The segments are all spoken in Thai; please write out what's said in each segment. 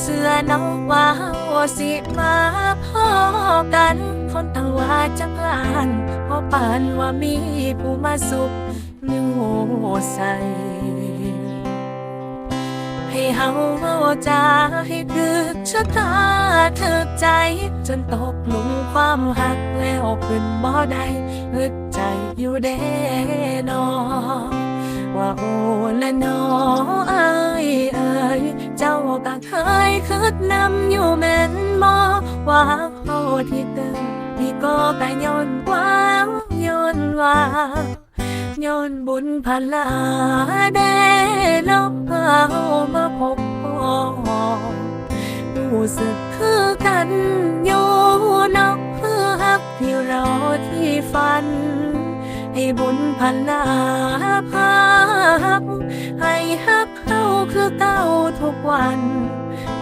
เชื่อน้องว่าว่าสิมาพ่อกัน คนตั้งว่าจักลานเพราะปานว่ามีผู้มาสุขอยู่ใส่ให้เฮาเว้าจาให้คือชะตาเธอใจ จนตกหลุมความหักแล้วขึ้นบ่ได้นึกใจอยู่เด้นอว่าโอ้ละนอ ยคิดนำอยู่แม่นบ่ว่าเฮาที่เติมนี่ก็กะย้อนว่าย้อนว่าย้อนบุญพลาเด้นกเอามาพบพ่อรู้สึกคือกันอยู่นกเพื่อฮักที่รอที่ฝัน ให้บุญพลาพาฮักให้ฮักเข้าคือเก้าทุกวัน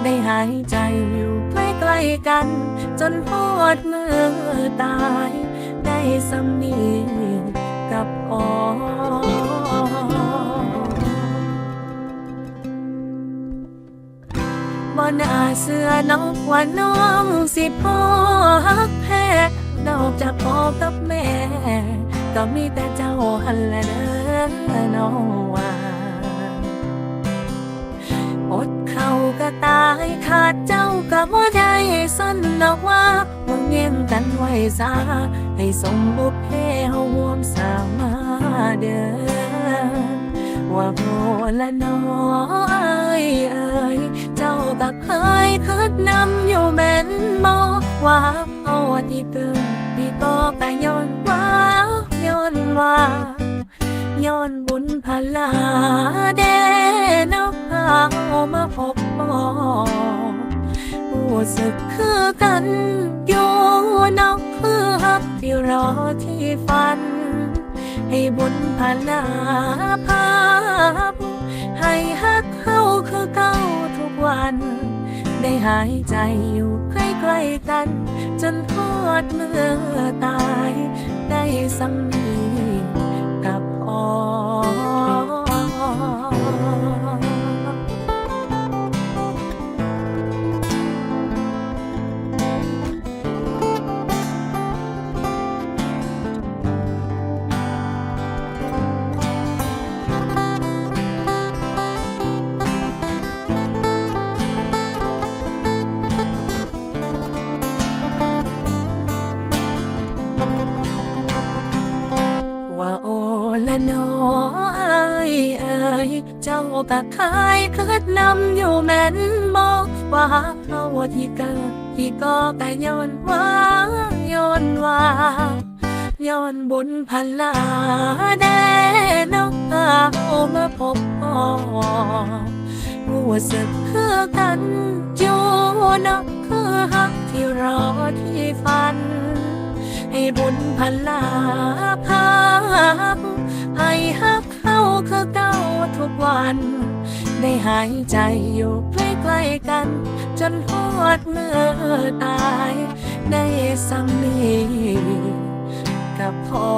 ได้หายใจอยู่ใกล้ๆกัน จนพอดมือตาย ได้สำนีกับพอบ่น่าเชื่อน้องว่าน้องสิพ่อฮักแพ้นอกจากพ่อกับแม่ ก็มีแต่เจ้าหันและเด้อน้องว่า นอกว่าว่าเงียงกันไว้ซาให้สมบุพเพเฮาร่วมสามาเด้อว่าโบละน้อยเอ้ยเจ้าก็เคยคิดนำอยู่แม่นบ่ว่าเอาที่เกินพี่ก็ไปย้อนว่าย้อนว่าย้อนบุญพลาเดนกเอามา สึกคือกันอยู่นกคือฮักที่รอที่ฝัน ให้บุญพลาภาพให้ฮักเข้าคือเก้าทุกวัน ได้หายใจอยู่ใกล้ๆกัน จนทอดเมื่อตายได้สำนี ละนอเอ้เอ้ยเจ้าก็เคยคิดนำอยู่แม่นบอกว่าเขาที่เกิดที่ก็แต่ย้อนว่าย้อนว่าย้อนบุญพันลาแดนกเอามาพบพ่อรู้สึกคือกันอยู่นกคือฮักที่รอที่ฝัน ให้บุญพันลาภา ไอฮักเข้าคือเก้าทุกวัน ได้หายใจอยู่ใกล้ๆกัน จนหอดเมื่อตายได้สำนีกับพอ